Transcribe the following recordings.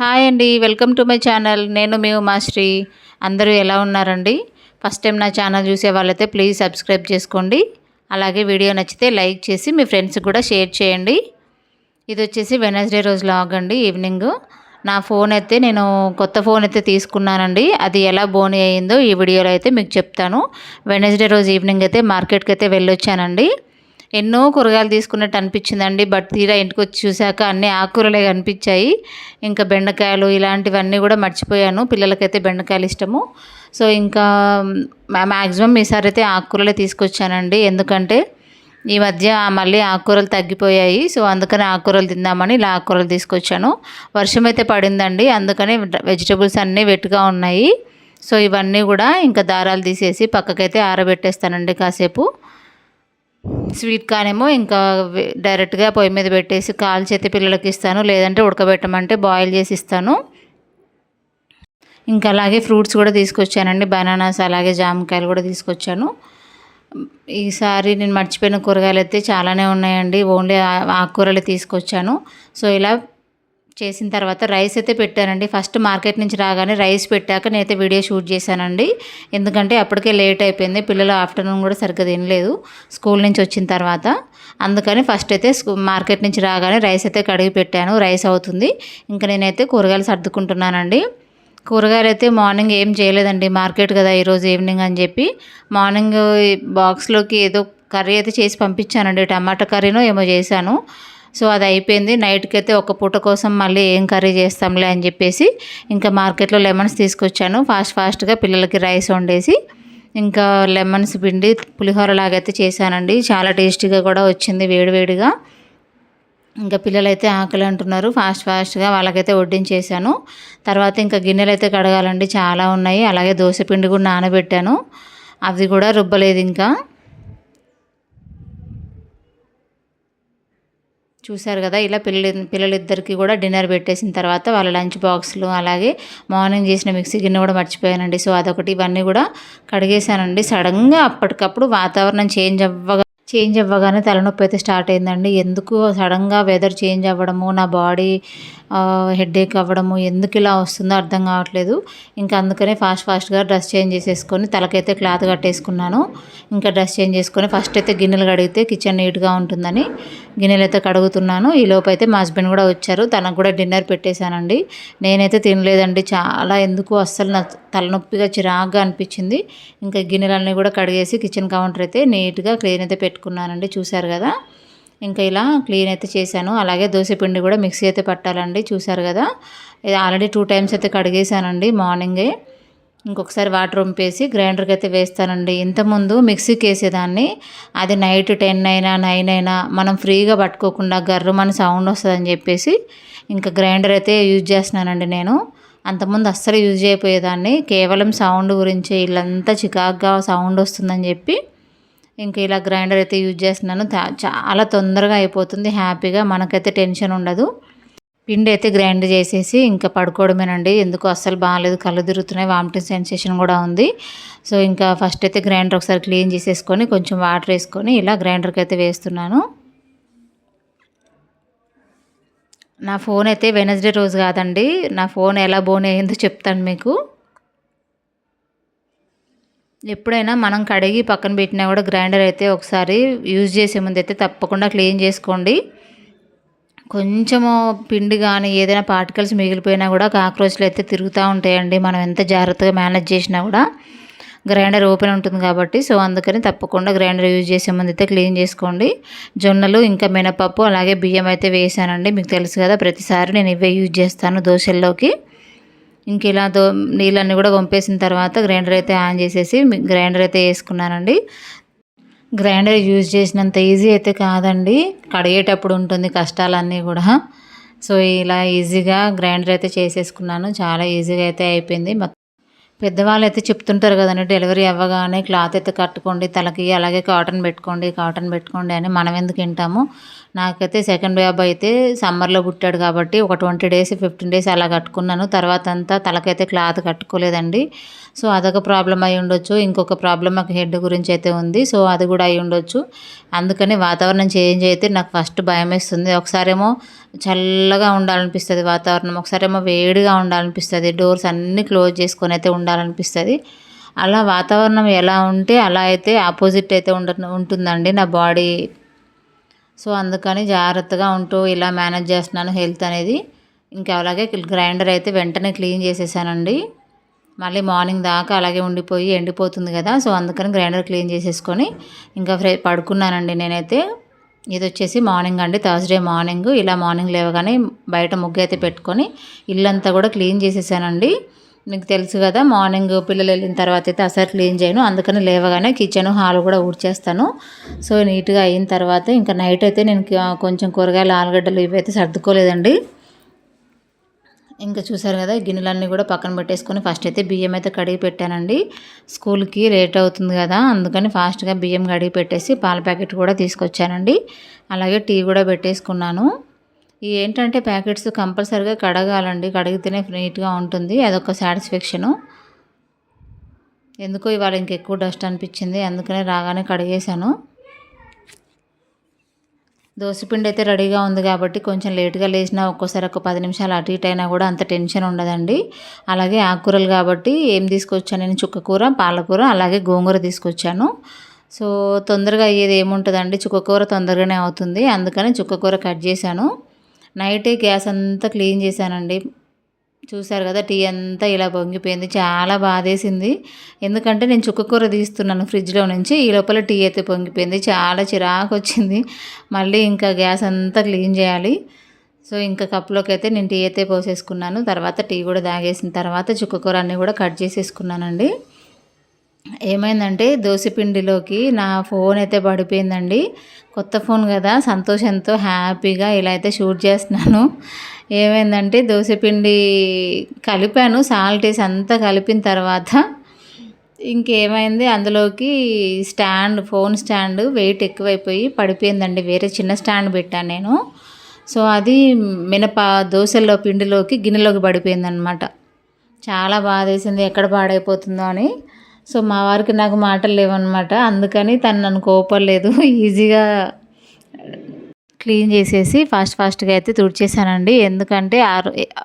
Hi అండి welcome to my channel. నేను మీ ఉమాశ్రీ అందరూ ఎలా ఉన్నారండి? ఫస్ట్ టైం నా ఛానల్ చూసే వాళ్ళైతే ప్లీజ్ సబ్స్క్రైబ్ చేసుకోండి. అలాగే వీడియో నచ్చితే లైక్ చేసి మీ ఫ్రెండ్స్కి కూడా షేర్ చేయండి. ఇది వచ్చేసి వెనస్డే రోజు లాగ్ అండి ఈవినింగ్. నా ఫోన్ అయితే నేను కొత్త ఫోన్ అయితే తీసుకున్నానండి. అది ఎలా బోని అయ్యిందో ఈ వీడియోలో అయితే మీకు చెప్తాను. వెనస్డే రోజు ఈవినింగ్ అయితే మార్కెట్కి అయితే వెళ్ళొచ్చానండి. ఎన్నో కూరగాయలు తీసుకున్నట్టు అనిపించిందండి బట్ తీరా ఇంటికి వచ్చి చూశాక అన్ని ఆకుకూరలే కనిపించాయి. ఇంకా బెండకాయలు ఇలాంటివన్నీ కూడా మర్చిపోయాను. పిల్లలకైతే బెండకాయలు ఇష్టము. సో ఇంకా మ్యాక్సిమం ఈసారి అయితే ఆకుకూరలే తీసుకొచ్చానండి. ఎందుకంటే ఈ మధ్య మళ్ళీ ఆకుకూరలు తగ్గిపోయాయి. సో అందుకని ఆకుకూరలు తిందామని ఇలా ఆకుకూరలు తీసుకొచ్చాను. వర్షం అయితే పడిందండి. అందుకని వెజిటబుల్స్ అన్నీ వెట్టుగా ఉన్నాయి. సో ఇవన్నీ కూడా ఇంకా దారాలు తీసేసి పక్కకైతే ఆరబెట్టేస్తానండి కాసేపు. స్వీట్ కానేమో ఇంకా డైరెక్ట్గా పొయ్యి మీద పెట్టేసి కాల్ చేతి పిల్లలకి ఇస్తాను లేదంటే ఉడకబెట్టమంటే బాయిల్ చేసి ఇస్తాను. ఇంకా అలాగే ఫ్రూట్స్ కూడా తీసుకొచ్చానండి బనానాస్ అలాగే జామకాయలు కూడా తీసుకొచ్చాను. ఈసారి నేను మర్చిపోయిన కూరగాయలు అయితే చాలానే ఉన్నాయండి ఓన్లీ ఆకుకూరలు తీసుకొచ్చాను. సో ఇలా చేసిన తర్వాత రైస్ అయితే పెట్టానండి. ఫస్ట్ మార్కెట్ నుంచి రాగానే రైస్ పెట్టాక నేనైతే వీడియో షూట్ చేశానండి. ఎందుకంటే అప్పటికే లేట్ అయిపోయింది. పిల్లలు ఆఫ్టర్నూన్ కూడా సరిగ్గా తినలేదు స్కూల్ నుంచి వచ్చిన తర్వాత. అందుకని ఫస్ట్ అయితే మార్కెట్ నుంచి రాగానే రైస్ అయితే కడిగి పెట్టాను. రైస్ అవుతుంది. ఇంకా నేనైతే కూరగాయలు సర్దుకుంటున్నానండి. కూరగాయలు అయితే మార్నింగ్ ఏం చేయలేదండి. మార్కెట్ కదా ఈరోజు ఈవినింగ్ అని చెప్పి మార్నింగ్ బాక్స్లోకి ఏదో కర్రీ అయితే చేసి పంపించానండి. టమాటా కర్రీనో ఏమో చేశాను. సో అది అయిపోయింది. నైట్కి అయితే ఒక పూట కోసం మళ్ళీ ఏం కర్రీ చేస్తాంలే అని చెప్పేసి ఇంకా మార్కెట్లో లెమన్స్ తీసుకొచ్చాను. ఫాస్ట్ ఫాస్ట్గా పిల్లలకి రైస్ వండేసి ఇంకా లెమన్స్ పిండి పులిహోర లాగైతే చేశానండి. చాలా టేస్టీగా కూడా వచ్చింది వేడివేడిగా ఇంకా పిల్లలైతే ఆకలి అంటున్నారు. ఫాస్ట్ ఫాస్ట్గా వాళ్ళకైతే వడ్డించేశాను. తర్వాత ఇంకా గిన్నెలు అయితే కడగాలండి. చాలా ఉన్నాయి. అలాగే దోశ పిండి కూడా నానబెట్టాను. అవి కూడా రుబ్బలేదు ఇంకా. చూశారు కదా ఇలా పిల్లలు పిల్లలిద్దరికీ కూడా డిన్నర్ పెట్టేసిన తర్వాత వాళ్ళ లంచ్ బాక్స్లు అలాగే మార్నింగ్ చేసిన మిక్సీ గిన్నె కూడా మర్చిపోయానండి. సో అదొకటి ఇవన్నీ కూడా కడిగేశానండి. సడన్గా అప్పటికప్పుడు వాతావరణం చేంజ్ అవ్వగా చేంజ్ అవ్వగానే తలనొప్పి అయితే స్టార్ట్ అయిందండి. ఎందుకు సడన్గా వెదర్ చేంజ్ అవ్వడము నా బాడీ హెడేక్ అవ్వడము ఎందుకు ఇలా వస్తుందో అర్థం కావట్లేదు. ఇంకా అందుకనే ఫాస్ట్ ఫాస్ట్గా డ్రెస్ చేంజ్ చేసేసుకొని తలకైతే క్లాత్ కట్టేసుకున్నాను. ఇంకా డ్రెస్ చేంజ్ చేసుకొని ఫస్ట్ అయితే గిన్నెలు కడిగితే కిచెన్ నీట్గా ఉంటుందని గిన్నెలు అయితే కడుగుతున్నాను. ఈ లోపు అయితే మా హస్బెండ్ కూడా వచ్చారు. తనకు కూడా డిన్నర్ పెట్టేశానండి. నేనైతే తినలేదండి. చాలా ఎందుకు అస్సలు నా తలనొప్పిగా చిరాగ్గా అనిపించింది. ఇంకా గిన్నెలన్నీ కూడా కడిగేసి కిచెన్ కౌంటర్ అయితే నీట్గా క్లీన్ అయితే పెట్టుకున్నాను. పెట్టుకున్నానండి చూశారు కదా. ఇంకా ఇలా క్లీన్ అయితే చేశాను. అలాగే దోశ పిండి కూడా మిక్సీ అయితే పట్టాలండి చూశారు కదా. ఇది ఆల్రెడీ టూ టైమ్స్ అయితే కడిగేసానండి మార్నింగే. ఇంకొకసారి వాటర్ వంపేసి గ్రైండర్కి అయితే వేస్తానండి. ఇంతకుముందు మిక్సీకి వేసేదాన్ని అది నైట్ టెన్ అయినా నైన్ అయినా మనం ఫ్రీగా పట్టుకోకుండా గర్రమని సౌండ్ వస్తుందని చెప్పేసి ఇంకా గ్రైండర్ అయితే యూజ్ చేస్తున్నానండి నేను. అంతకుముందు అస్సలు యూజ్ చేయకపోయేదాన్ని. కేవలం సౌండ్ గురించి ఇల్లంతా చికాగ్గా సౌండ్ వస్తుందని చెప్పి ఇంకా ఇలా గ్రైండర్ అయితే యూజ్ చేస్తున్నాను. చాలా తొందరగా అయిపోతుంది. హ్యాపీగా మనకైతే టెన్షన్ ఉండదు. పిండి అయితే గ్రైండ్ చేసేసి ఇంకా పడుకోవడమేనండి. ఎందుకు అస్సలు బాగాలేదు. కళ్ళు తిరుగుతున్నాయి. వామిటింగ్ సెన్సేషన్ కూడా ఉంది. సో ఇంకా ఫస్ట్ అయితే గ్రైండర్ ఒకసారి క్లీన్ చేసేసుకొని కొంచెం వాటర్ వేసుకొని ఇలా గ్రైండర్కి అయితే వేస్తున్నాను. నా ఫోన్ అయితే వెనస్డే రోజు కాదండి. నా ఫోన్ ఎలా బోన్ అయ్యిందో చెప్తాను మీకు. ఎప్పుడైనా మనం కడిగి పక్కన పెట్టినా కూడా గ్రైండర్ అయితే ఒకసారి యూజ్ చేసే ముందు అయితే తప్పకుండా క్లీన్ చేసుకోండి. కొంచెము పిండి కానీ ఏదైనా పార్టికల్స్ మిగిలిపోయినా కూడా కాక్రోచ్లు అయితే తిరుగుతూ ఉంటాయండి. మనం ఎంత జాగ్రత్తగా మేనేజ్ చేసినా కూడా గ్రైండర్ ఓపెన్ ఉంటుంది కాబట్టి సో అందుకని తప్పకుండా గ్రైండర్ యూజ్ చేసే ముందు అయితే క్లీన్ చేసుకోండి. జొన్నలు ఇంకా మినపప్పు అలాగే బియ్యం అయితే వేసానండి. మీకు తెలుసు కదా ప్రతిసారి నేను ఇవే యూజ్ చేస్తాను దోశల్లోకి. ఇంక ఇలా దో నీళ్ళన్నీ కూడా పంపేసిన తర్వాత గ్రైండర్ అయితే ఆన్ చేసేసి గ్రైండర్ అయితే వేసుకున్నానండి. గ్రైండర్ యూజ్ చేసినంత ఈజీ అయితే కాదండి. కడిగేటప్పుడు ఉంటుంది కష్టాలన్నీ కూడా. సో ఇలా ఈజీగా గ్రైండర్ అయితే చేసేసుకున్నాను. చాలా ఈజీగా అయితే అయిపోయింది. పెద్దవాళ్ళు అయితే చెప్తుంటారు కదండి డెలివరీ అవ్వగానే క్లాత్ అయితే కట్టుకోండి తలకి అలాగే కాటన్ పెట్టుకోండి కాటన్ పెట్టుకోండి అని మనం ఎందుకు వింటాము? నాకైతే సెకండ్ బాబు అయితే సమ్మర్లో పుట్టాడు కాబట్టి ఒక ట్వంటీ డేస్ ఫిఫ్టీన్ డేస్ అలా కట్టుకున్నాను. తర్వాత అంతా తలకైతే క్లాత్ కట్టుకోలేదండి. సో అదొక ప్రాబ్లం అయి ఉండొచ్చు. ఇంకొక ప్రాబ్లం మాకు హెడ్ గురించి అయితే ఉంది. సో అది కూడా అయి ఉండొచ్చు. అందుకని వాతావరణం చేంజ్ అయితే నాకు ఫస్ట్ భయం వేస్తుంది. ఒకసారేమో చల్లగా ఉండాలనిపిస్తుంది వాతావరణం. ఒకసారేమో వేడిగా ఉండాలనిపిస్తుంది. డోర్స్ అన్నీ క్లోజ్ చేసుకొని అయితే ఉండాలనిపిస్తుంది. అలా వాతావరణం ఎలా ఉంటే అలా అయితే ఆపోజిట్ అయితే ఉండ ఉంటుందండి నా బాడీ. సో అందుకని జాగ్రత్తగా ఉంటూ ఇలా మేనేజ్ చేస్తున్నాను హెల్త్ అనేది. ఇంకా అలాగే గ్రైండర్ అయితే వెంటనే క్లీన్ చేసేసానండి. మళ్ళీ మార్నింగ్ దాకా అలాగే ఉండిపోయి ఎండిపోతుంది కదా సో అందుకని గ్రైండర్ క్లీన్ చేసేసుకొని ఇంకా ఫ్రె పడుకున్నానండి నేనైతే. ఇది వచ్చేసి మార్నింగ్ అండి థర్స్డే మార్నింగ్. ఇలా మార్నింగ్ లేవగానే బయట ముగ్గు అయితే పెట్టుకొని ఇల్లంతా కూడా క్లీన్ చేసేసానండి. మీకు తెలుసు కదా మార్నింగ్ పిల్లలు వెళ్ళిన తర్వాత అయితే అసలు క్లీన్ చేయను. అందుకని లేవగానే కిచెన్ హాల్ కూడా ఊడ్చేస్తాను. సో నీట్గా అయిన తర్వాత ఇంకా నైట్ అయితే నేను కొంచెం కూరగాయలు ఆలుగడ్డలు ఇవైతే సర్దుకోలేదండి. ఇంకా చూసారు కదా గిన్నెలన్నీ కూడా పక్కన పెట్టేసుకొని ఫస్ట్ అయితే బియ్యం అయితే కడిగి పెట్టానండి. స్కూల్కి లేట్ అవుతుంది కదా అందుకని ఫాస్ట్గా బియ్యం కడిగి పెట్టేసి పాల ప్యాకెట్ కూడా తీసుకొచ్చానండి. అలాగే టీ కూడా పెట్టేసుకున్నాను. ఈ ఏంటంటే ప్యాకెట్స్ కంపల్సరీగా కడగాలండి కడిగితేనే నీట్గా ఉంటుంది అదొక సాటిస్ఫాక్షను ఎందుకో ఇవాళ ఇంకెక్కువ డస్ట్ అనిపించింది అందుకనే రాగానే కడిగేశాను. దోశపిండి అయితే రెడీగా ఉంది కాబట్టి కొంచెం లేట్గా లేచినా ఒక్కోసారి ఒక పది నిమిషాలు అటు ఇటు అయినా కూడా అంత టెన్షన్ ఉండదండి. అలాగే ఆకుకూరలు కాబట్టి ఏం తీసుకొచ్చాను నేను? చుక్కకూర పాలకూర అలాగే గోంగూర తీసుకొచ్చాను. సో తొందరగా అయ్యేది ఏముంటుందండి? చుక్కకూర తొందరగానే అవుతుంది. అందుకని చుక్కకూర కట్ చేశాను. నైటే గ్యాస్ అంతా క్లీన్ చేశానండి. చూసారు కదా టీ అంతా ఇలా పొంగిపోయింది. చాలా బాధేసింది. ఎందుకంటే నేను చుక్కకూర తీస్తున్నాను ఫ్రిడ్జ్లో నుంచి ఈ లోపల టీ అయితే పొంగిపోయింది. చాలా చిరాకు వచ్చింది మళ్ళీ ఇంకా గ్యాస్ అంతా క్లీన్ చేయాలి. సో ఇంకా కప్లోకి అయితే నేను టీ అయితే పోసేసుకున్నాను. తర్వాత టీ కూడా తాగేసిన తర్వాత చుక్కకూర అన్నీ కూడా కట్ చేసేసుకున్నానండి. ఏమైందంటే దోశపిండిలోకి నా ఫోన్ అయితే పడిపోయిందండి. కొత్త ఫోన్ కదా. సంతోషంతో హ్యాపీగా ఇలా అయితే షూట్ చేస్తున్నాను. ఏమైందంటే దోశపిండి కలిపాను. సాల్ట్ వేసి అంతా కలిపిన తర్వాత ఇంకేమైంది? అందులోకి స్టాండ్ ఫోన్ స్టాండ్ వెయిట్ ఎక్కువైపోయి పడిపోయిందండి. వేరే చిన్న స్టాండ్ పెట్టాను నేను. సో అది మినప దోశల్లో పిండిలోకి గిన్నెలోకి పడిపోయిందనమాట చాలా బాధ వేసింది ఎక్కడ పాడైపోతుందో అని. సో మా వారికి నాకు మాటలు లేవన్నమాట. అందుకని తను నన్ను కోపలేదు ఈజీగా క్లీన్ చేసేసి ఫాస్ట్ ఫాస్ట్గా అయితే తుడిచేసానండి ఎందుకంటే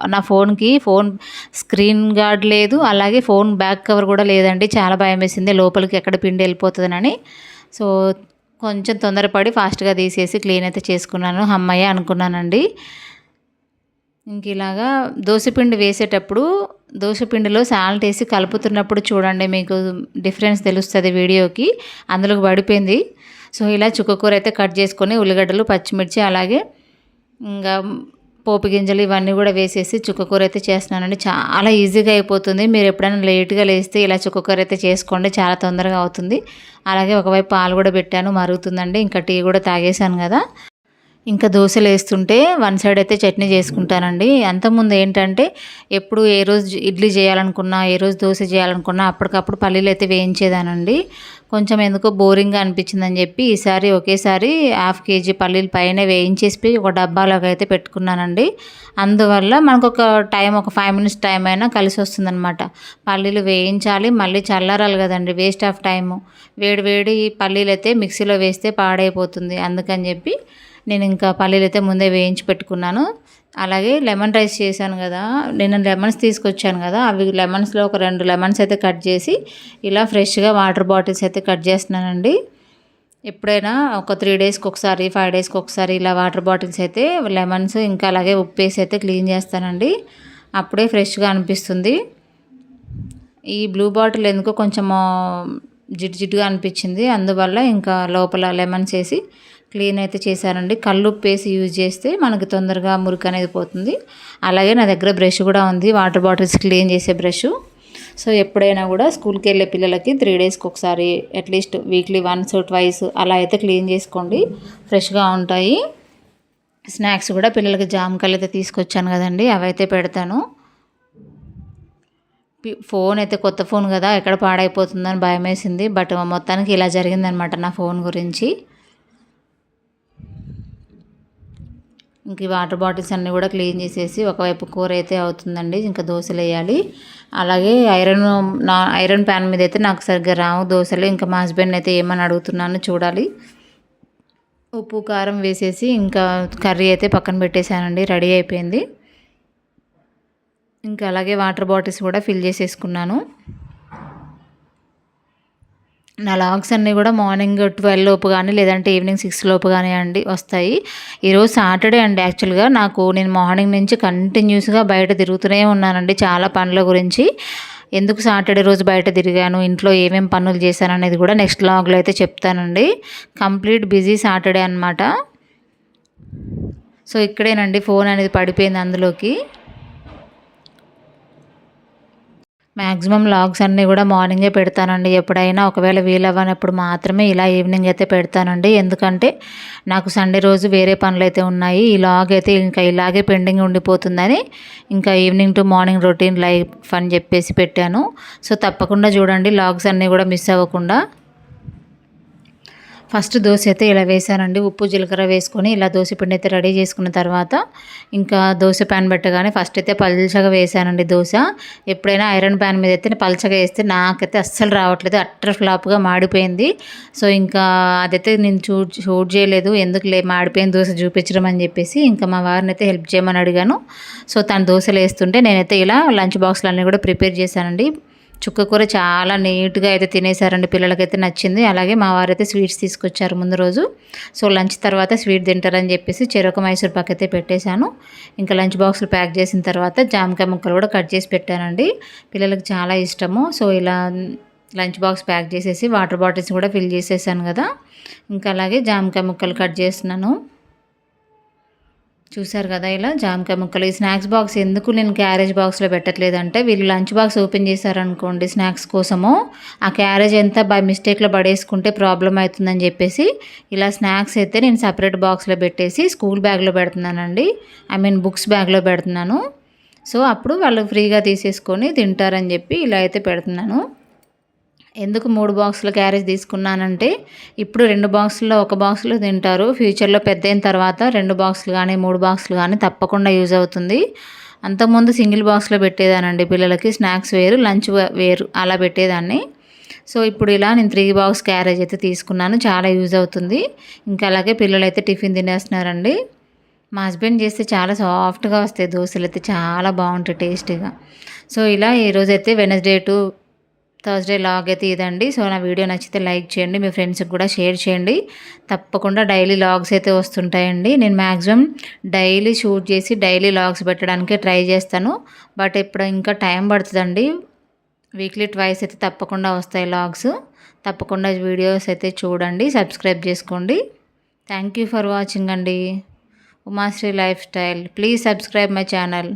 నా ఫోన్కి ఫోన్ స్క్రీన్ గార్డ్ లేదు అలాగే ఫోన్ బ్యాక్ కవర్ కూడా లేదండి. చాలా భయం వేసింది. లోపలికి ఎక్కడ పిండి వెళ్ళిపోతుందని. సో కొంచెం తొందరపడి ఫాస్ట్గా తీసేసి క్లీన్ అయితే చేసుకున్నాను. అమ్మయ్య అనుకున్నానండి. ఇంక ఇలాగా దోశపిండి వేసేటప్పుడు దోశపిండిలో సాల్ట్ వేసి కలుపుతున్నప్పుడు చూడండి మీకు డిఫరెన్స్ తెలుస్తుంది వీడియోకి. అందులోకి పడిపోయింది. సో ఇలా చుక్కకూర అయితే కట్ చేసుకొని ఉల్లిగడ్డలు పచ్చిమిర్చి అలాగే ఇంకా పోపు గింజలు ఇవన్నీ కూడా వేసేసి చుక్కకూర అయితే చేస్తున్నానండి. చాలా ఈజీగా అయిపోతుంది. మీరు ఎప్పుడైనా లేట్గా లేస్తే ఇలా చుక్కకూర అయితే చేసుకోండి. చాలా తొందరగా అవుతుంది. అలాగే ఒకవైపు పాలు కూడా పెట్టాను. మరుగుతుందండి. ఇంకా టీ కూడా తాగేశాను కదా. ఇంకా దోశలు వేస్తుంటే వన్ సైడ్ అయితే చట్నీ చేసుకుంటానండి. అంతకుముందు ఏంటంటే ఎప్పుడు ఏ రోజు ఇడ్లీ చేయాలనుకున్నా ఏ రోజు దోశ చేయాలనుకున్నా అప్పటికప్పుడు పల్లీలు అయితే వేయించేదానండి. కొంచెం ఎందుకో బోరింగ్గా అనిపించిందని చెప్పి ఈసారి ఒకేసారి హాఫ్ కేజీ పల్లీలు పైన వేయించేసి ఒక డబ్బాలోకి అయితే పెట్టుకున్నానండి. అందువల్ల మనకు ఒక టైం ఒక ఫైవ్ మినిట్స్ టైం అయినా కలిసి వస్తుందన్నమాట. పల్లీలు వేయించాలి మళ్ళీ చల్లారాలి కదండి వేస్ట్ ఆఫ్ టైము. వేడి వేడి పల్లీలు అయితే మిక్సీలో వేస్తే పాడైపోతుంది. అందుకని చెప్పి నేను ఇంకా పల్లీలు అయితే ముందే వేయించి పెట్టుకున్నాను. అలాగే లెమన్ రైస్ చేశాను కదా నేను లెమన్స్ తీసుకొచ్చాను కదా అవి లెమన్స్లో ఒక రెండు లెమన్స్ అయితే కట్ చేసి ఇలా ఫ్రెష్గా వాటర్ బాటిల్స్ అయితే కట్ చేస్తున్నానండి. ఎప్పుడైనా ఒక త్రీ డేస్కి ఒకసారి ఫైవ్ డేస్కి ఒకసారి ఇలా వాటర్ బాటిల్స్ అయితే లెమన్స్ ఇంకా అలాగే ఉప్పు వేసి అయితే క్లీన్ చేస్తానండి. అప్పుడే ఫ్రెష్గా అనిపిస్తుంది. ఈ బ్లూ బాటిల్ ఎందుకో కొంచెం జిడ్డు జిడ్డుగా అనిపించింది అందువల్ల ఇంకా లోపల లెమన్స్ వేసి క్లీన్ అయితే చేశానండి. కళ్ళు వేసి యూజ్ చేస్తే మనకి తొందరగా మురికి అనేది పోతుంది. అలాగే నా దగ్గర బ్రష్ కూడా ఉంది. వాటర్ బాటిల్స్ క్లీన్ చేసే బ్రష్. సో ఎప్పుడైనా కూడా స్కూల్కి వెళ్ళే పిల్లలకి త్రీ డేస్కి ఒకసారి అట్లీస్ట్ వీక్లీ వన్స్ ట్వైస్ అలా అయితే క్లీన్ చేసుకోండి. ఫ్రెష్గా ఉంటాయి. స్నాక్స్ కూడా పిల్లలకి జామకాయలు అయితే తీసుకొచ్చాను కదండి. అవైతే పెడతాను. ఫోన్ అయితే కొత్త ఫోన్ కదా ఎక్కడ పాడైపోతుందని భయం వేసింది బట్ మొత్తానికి ఇలా జరిగిందనమాట నా ఫోన్ గురించి. ఇంక ఈ వాటర్ బాటిల్స్ అన్నీ కూడా క్లీన్ చేసేసి ఒకవైపు కూర అయితే అవుతుందండి ఇంకా దోశలు వేయాలి. అలాగే ఐరన్ నా ఐరన్ ప్యాన్ మీద అయితే నాకు సరిగ్గా రావు దోశలు ఇంకా మా హస్బెండ్ అయితే ఏమని అడుగుతున్నాను చూడాలి. ఉప్పు కారం వేసేసి ఇంకా కర్రీ అయితే పక్కన పెట్టేశానండి రెడీ అయిపోయింది. ఇంకా అలాగే వాటర్ బాటిల్స్ కూడా ఫిల్ చేసేసుకున్నాను. నా లాగ్స్ అన్నీ కూడా మార్నింగ్ ట్వెల్వ్ లోపు కానీ లేదంటే ఈవినింగ్ సిక్స్ లోపు కానీ అండి వస్తాయి. ఈరోజు సాటర్డే అండి యాక్చువల్గా. నాకు నేను మార్నింగ్ నుంచి కంటిన్యూస్గా బయట తిరుగుతూనే ఉన్నానండి చాలా పనుల గురించి. ఎందుకు సాటర్డే రోజు బయట తిరిగాను? ఇంట్లో ఏమేమి పనులు చేశాను అనేది కూడా నెక్స్ట్ లాగ్లో అయితే చెప్తానండి. కంప్లీట్ బిజీ సాటర్డే అనమాట సో ఇక్కడేనండి ఫోన్ అనేది పడిపోయింది అందులోకి. మ్యాక్సిమం లాగ్స్ అన్నీ కూడా మార్నింగే పెడతానండి. ఎప్పుడైనా ఒకవేళ వీలవ్వనప్పుడు మాత్రమే ఇలా ఈవినింగ్ అయితే పెడతానండి. ఎందుకంటే నాకు సండే రోజు వేరే పనులు అయితే ఉన్నాయి. ఈ లాగ్ అయితే ఇంకా ఇలాగే పెండింగ్ ఉండిపోతుందని ఇంకా evening to morning routine life అని చెప్పేసి పెట్టాను. సో తప్పకుండా చూడండి లాగ్స్ అన్నీ కూడా మిస్ అవ్వకుండా. ఫస్ట్ దోశ అయితే ఇలా వేసానండి ఉప్పు జీలకర్ర వేసుకొని ఇలా దోశ పిండి అయితే రెడీ చేసుకున్న తర్వాత ఇంకా దోశ ప్యాన్ పెట్టగానే ఫస్ట్ అయితే పల్చగా వేసానండి దోశ. ఎప్పుడైనా ఐరన్ ప్యాన్ మీద అయితే పల్చగా వేస్తే నాకైతే అస్సలు రావట్లేదు. అట్టర్ ఫ్లాప్గా మాడిపోయింది. సో ఇంకా అదైతే నేను చూ షూట్ చేయలేదు. ఎందుకు లే మాడిపోయిన దోశ చూపించడం అని చెప్పేసి ఇంకా మా వారిని అయితే హెల్ప్ చేయమని అడిగాను. సో తను దోశలు వేస్తుంటే నేనైతే ఇలా లంచ్ బాక్స్లు అన్నీ కూడా ప్రిపేర్ చేశానండి. చుక్క కూర చాలా నీట్గా అయితే తినేసారండి. పిల్లలకైతే నచ్చింది. అలాగే మా వారైతే స్వీట్స్ తీసుకొచ్చారు ముందు రోజు. సో లంచ్ తర్వాత స్వీట్ తింటారని చెప్పేసి చెరొక మైసూర్ పాక్ అయితే పెట్టేశాను. ఇంకా లంచ్ బాక్స్లు ప్యాక్ చేసిన తర్వాత జామకాయ ముక్కలు కూడా కట్ చేసి పెట్టానండి. పిల్లలకు చాలా ఇష్టము. సో ఇలా లంచ్ బాక్స్ ప్యాక్ చేసేసి వాటర్ బాటిల్స్ కూడా ఫిల్ చేసేసాను కదా. ఇంకా అలాగే జామకాయ ముక్కలు కట్ చేస్తున్నాను. చూసారు కదా ఇలా జామకాయ ముక్కలు. ఈ స్నాక్స్ బాక్స్ ఎందుకు నేను క్యారేజ్ బాక్స్లో పెట్టట్లేదంటే వీళ్ళు లంచ్ బాక్స్ ఓపెన్ చేశారనుకోండి స్నాక్స్ కోసము. ఆ క్యారేజ్ ఎంత బై మిస్టేక్లో పడేసుకుంటే ప్రాబ్లం అవుతుందని చెప్పేసి ఇలా స్నాక్స్ అయితే నేను సపరేట్ బాక్స్లో పెట్టేసి స్కూల్ బ్యాగ్లో పెడుతున్నానండి. ఐ మీన్ బుక్స్ బ్యాగ్లో పెడుతున్నాను. సో అప్పుడు వాళ్ళు ఫ్రీగా తీసేసుకొని తింటారని చెప్పి ఇలా అయితే పెడుతున్నాను. ఎందుకు మూడు బాక్సుల క్యారేజ్ తీసుకున్నానంటే ఇప్పుడు రెండు బాక్సుల్లో ఒక బాక్స్లో తింటారు. ఫ్యూచర్లో పెద్ద అయిన తర్వాత రెండు బాక్సులు కానీ మూడు బాక్సులు కానీ తప్పకుండా యూజ్ అవుతుంది. అంతకుముందు సింగిల్ బాక్స్లో పెట్టేదానండి పిల్లలకి. స్నాక్స్ వేరు లంచ్ వేరు అలా పెట్టేదాన్ని. సో ఇప్పుడు ఇలా నేను త్రీ బాక్స్ క్యారేజ్ అయితే తీసుకున్నాను. చాలా యూజ్ అవుతుంది. ఇంకా అలాగే పిల్లలు అయితే టిఫిన్ తినేస్తున్నారండి. మా హస్బెండ్ చేస్తే చాలా సాఫ్ట్గా వస్తాయి. దోశలు అయితే చాలా బాగుంటాయి టేస్టీగా. సో ఇలా ఈరోజైతే వెనస్డే టు థర్స్డే లాగ్ అయితే ఇదండి. సో నా వీడియో నచ్చితే లైక్ చేయండి మీ ఫ్రెండ్స్కి కూడా షేర్ చేయండి. తప్పకుండా డైలీ లాగ్స్ అయితే వస్తుంటాయండి. నేను మ్యాక్సిమం డైలీ షూట్ చేసి డైలీ లాగ్స్ పెట్టడానికే ట్రై చేస్తాను. బట్ ఇప్పుడు ఇంకా టైం పడుతుందండి. వీక్లీ ట్వైస్ అయితే తప్పకుండా వస్తాయి లాగ్స్. తప్పకుండా వీడియోస్ అయితే చూడండి సబ్స్క్రైబ్ చేసుకోండి. థ్యాంక్ యూ ఫర్ వాచింగ్ అండి. Umasri lifestyle. Please subscribe my channel.